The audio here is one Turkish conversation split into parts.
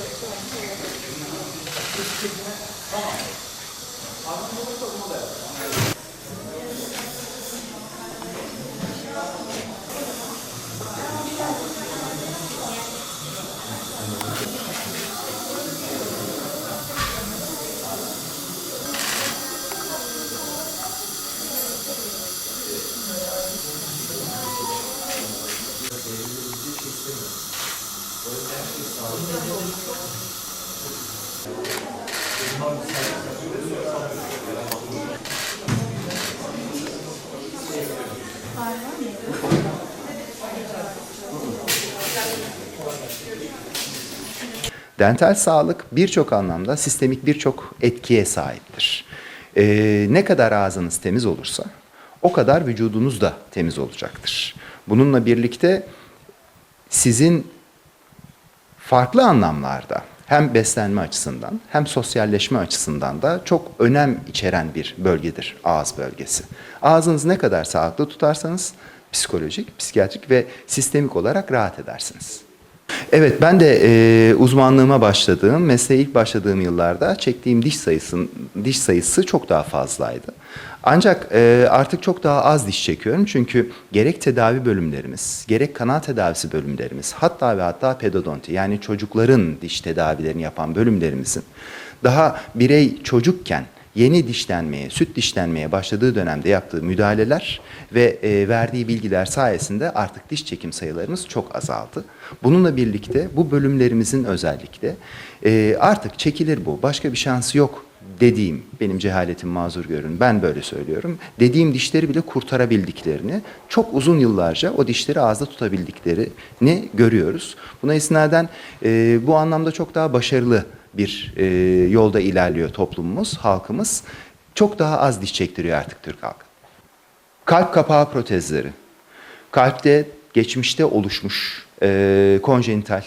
あのこともだよ。Dental sağlık birçok anlamda sistemik birçok etkiye sahiptir. Ee, ne kadar ağzınız temiz olursa o kadar vücudunuz da temiz olacaktır. Bununla birlikte sizin farklı anlamlarda hem beslenme açısından hem sosyalleşme açısından da çok önem içeren bir bölgedir ağız bölgesi. Ağzınızı ne kadar sağlıklı tutarsanız psikolojik, psikiyatrik ve sistemik olarak rahat edersiniz. Evet ben de e, uzmanlığıma başladığım, mesleğe ilk başladığım yıllarda çektiğim diş sayısı diş sayısı çok daha fazlaydı. Ancak e, artık çok daha az diş çekiyorum çünkü gerek tedavi bölümlerimiz, gerek kanal tedavisi bölümlerimiz, hatta ve hatta pedodonti yani çocukların diş tedavilerini yapan bölümlerimizin daha birey çocukken yeni dişlenmeye, süt dişlenmeye başladığı dönemde yaptığı müdahaleler ve e, verdiği bilgiler sayesinde artık diş çekim sayılarımız çok azaldı. Bununla birlikte bu bölümlerimizin özellikle e, artık çekilir bu, başka bir şansı yok dediğim, benim cehaletim mazur görün, ben böyle söylüyorum. Dediğim dişleri bile kurtarabildiklerini, çok uzun yıllarca o dişleri ağızda tutabildiklerini görüyoruz. Buna istinaden e, bu anlamda çok daha başarılı bir e, yolda ilerliyor toplumumuz, halkımız. Çok daha az diş çektiriyor artık Türk halkı. Kalp kapağı protezleri. Kalpte geçmişte oluşmuş e, konjenital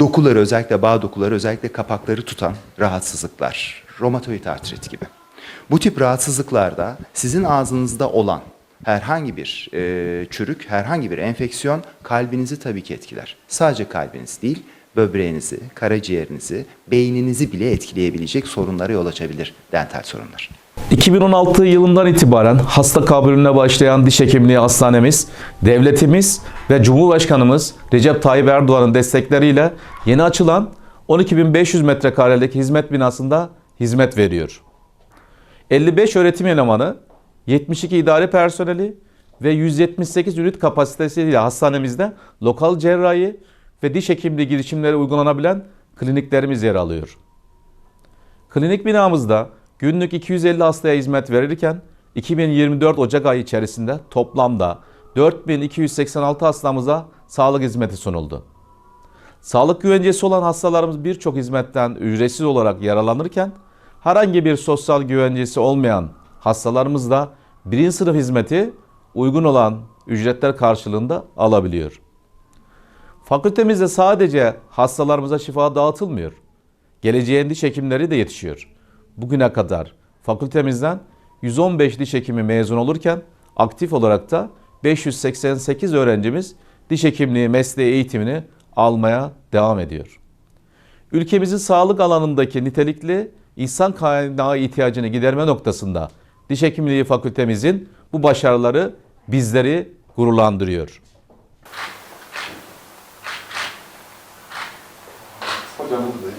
dokuları özellikle bağ dokuları özellikle kapakları tutan rahatsızlıklar, romatoid artrit gibi. Bu tip rahatsızlıklarda sizin ağzınızda olan herhangi bir e, çürük, herhangi bir enfeksiyon kalbinizi tabii ki etkiler. Sadece kalbiniz değil, böbreğinizi, karaciğerinizi, beyninizi bile etkileyebilecek sorunlara yol açabilir dental sorunlar. 2016 yılından itibaren hasta kabulüne başlayan diş hekimliği hastanemiz, devletimiz ve Cumhurbaşkanımız Recep Tayyip Erdoğan'ın destekleriyle yeni açılan 12.500 metrekarelik hizmet binasında hizmet veriyor. 55 öğretim elemanı, 72 idare personeli ve 178 ünit kapasitesiyle hastanemizde lokal cerrahi ve diş hekimliği girişimleri uygulanabilen kliniklerimiz yer alıyor. Klinik binamızda günlük 250 hastaya hizmet verirken 2024 Ocak ayı içerisinde toplamda 4286 hastamıza sağlık hizmeti sunuldu. Sağlık güvencesi olan hastalarımız birçok hizmetten ücretsiz olarak yararlanırken herhangi bir sosyal güvencesi olmayan hastalarımız da birinci sınıf hizmeti uygun olan ücretler karşılığında alabiliyor. Fakültemizde sadece hastalarımıza şifa dağıtılmıyor. Geleceğin diş hekimleri de yetişiyor. Bugüne kadar fakültemizden 115 diş hekimi mezun olurken aktif olarak da 588 öğrencimiz diş hekimliği mesleği eğitimini almaya devam ediyor. Ülkemizin sağlık alanındaki nitelikli insan kaynağı ihtiyacını giderme noktasında diş hekimliği fakültemizin bu başarıları bizleri gururlandırıyor. Дякую.